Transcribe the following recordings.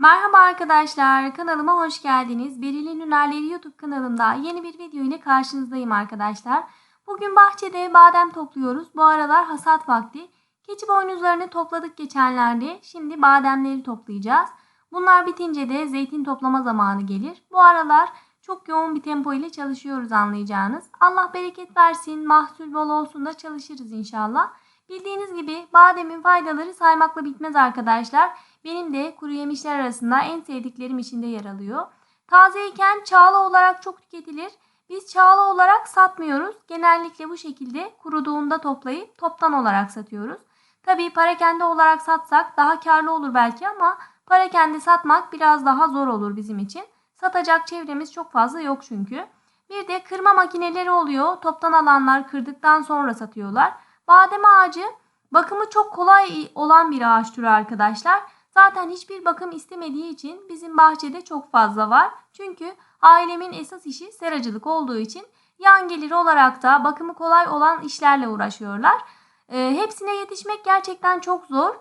Merhaba arkadaşlar, kanalıma hoş geldiniz. Berili Hünerleri YouTube kanalımda yeni bir video ile karşınızdayım arkadaşlar. Bugün bahçede badem topluyoruz. Bu aralar hasat vakti. Keçi boynuzlarını topladık geçenlerde. Şimdi bademleri toplayacağız. Bunlar bitince de zeytin toplama zamanı gelir. Bu aralar çok yoğun bir tempo ile çalışıyoruz anlayacağınız. Allah bereket versin, mahsul bol olsun da çalışırız inşallah. Bildiğiniz gibi bademin faydaları saymakla bitmez arkadaşlar. Benim de kuru yemişler arasında en sevdiklerim içinde yer alıyor. Tazeyken çağla olarak çok tüketilir. Biz çağla olarak satmıyoruz. Genellikle bu şekilde kuruduğunda toplayıp toptan olarak satıyoruz. Tabii parakende olarak satsak daha karlı olur belki ama parakende satmak biraz daha zor olur bizim için. Satacak çevremiz çok fazla yok çünkü. Bir de kırma makineleri oluyor. Toptan alanlar kırdıktan sonra satıyorlar. Badem ağacı bakımı çok kolay olan bir ağaç türü arkadaşlar. Zaten hiçbir bakım istemediği için bizim bahçede çok fazla var. Çünkü ailemin esas işi seracılık olduğu için yan gelir olarak da bakımı kolay olan işlerle uğraşıyorlar. E, hepsine yetişmek gerçekten çok zor.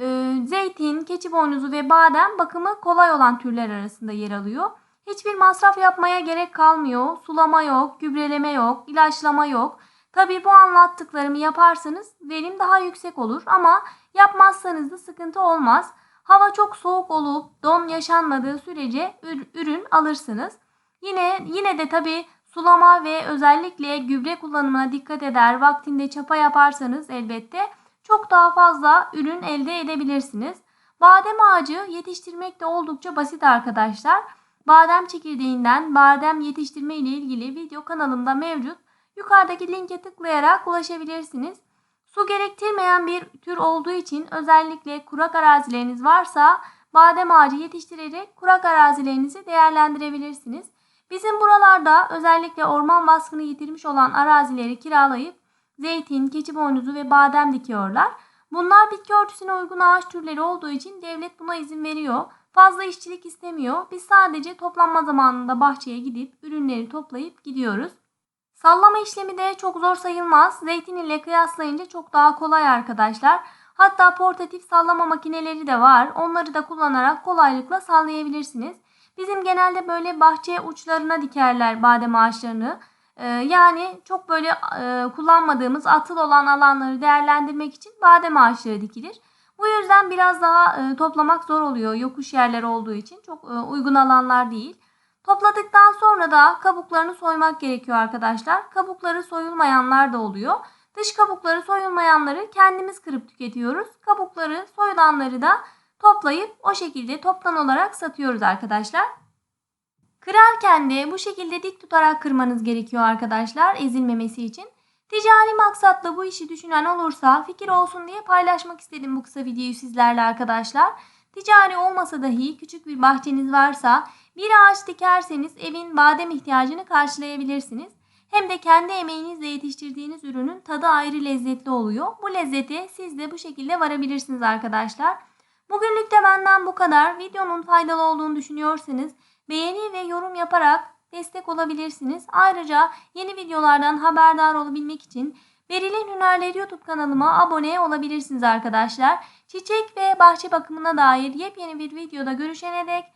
E, zeytin, keçi boynuzu ve badem bakımı kolay olan türler arasında yer alıyor. Hiçbir masraf yapmaya gerek kalmıyor. Sulama yok, gübreleme yok, ilaçlama yok. Tabii bu anlattıklarımı yaparsanız verim daha yüksek olur ama yapmazsanız da sıkıntı olmaz. Hava çok soğuk olup don yaşanmadığı sürece ürün alırsınız. Yine yine de tabii sulama ve özellikle gübre kullanımına dikkat eder, vaktinde çapa yaparsanız elbette çok daha fazla ürün elde edebilirsiniz. Badem ağacı yetiştirmek de oldukça basit arkadaşlar. Badem çekirdeğinden badem yetiştirme ile ilgili video kanalımda mevcut. Yukarıdaki linke tıklayarak ulaşabilirsiniz. Su gerektirmeyen bir tür olduğu için özellikle kurak arazileriniz varsa badem ağacı yetiştirerek kurak arazilerinizi değerlendirebilirsiniz. Bizim buralarda özellikle orman baskını yitirmiş olan arazileri kiralayıp zeytin, keçi boynuzu ve badem dikiyorlar. Bunlar bitki örtüsüne uygun ağaç türleri olduğu için devlet buna izin veriyor. Fazla işçilik istemiyor. Biz sadece toplanma zamanında bahçeye gidip ürünleri toplayıp gidiyoruz. Sallama işlemi de çok zor sayılmaz. Zeytin ile kıyaslayınca çok daha kolay arkadaşlar. Hatta portatif sallama makineleri de var. Onları da kullanarak kolaylıkla sallayabilirsiniz. Bizim genelde böyle bahçe uçlarına dikerler badem ağaçlarını. Ee, yani çok böyle e, kullanmadığımız atıl olan alanları değerlendirmek için badem ağaçları dikilir. Bu yüzden biraz daha e, toplamak zor oluyor. Yokuş yerler olduğu için çok e, uygun alanlar değil. Topladıktan sonra da kabuklarını soymak gerekiyor arkadaşlar. Kabukları soyulmayanlar da oluyor. Dış kabukları soyulmayanları kendimiz kırıp tüketiyoruz. Kabukları soyulanları da toplayıp o şekilde toptan olarak satıyoruz arkadaşlar. Kırarken de bu şekilde dik tutarak kırmanız gerekiyor arkadaşlar ezilmemesi için. Ticari maksatla bu işi düşünen olursa fikir olsun diye paylaşmak istedim bu kısa videoyu sizlerle arkadaşlar. Ticari olmasa dahi küçük bir bahçeniz varsa bir ağaç dikerseniz evin badem ihtiyacını karşılayabilirsiniz. Hem de kendi emeğinizle yetiştirdiğiniz ürünün tadı ayrı lezzetli oluyor. Bu lezzete siz de bu şekilde varabilirsiniz arkadaşlar. Bugünlük de benden bu kadar. Videonun faydalı olduğunu düşünüyorsanız beğeni ve yorum yaparak destek olabilirsiniz. Ayrıca yeni videolardan haberdar olabilmek için Verilen Hünerleri YouTube kanalıma abone olabilirsiniz arkadaşlar. Çiçek ve bahçe bakımına dair yepyeni bir videoda görüşene dek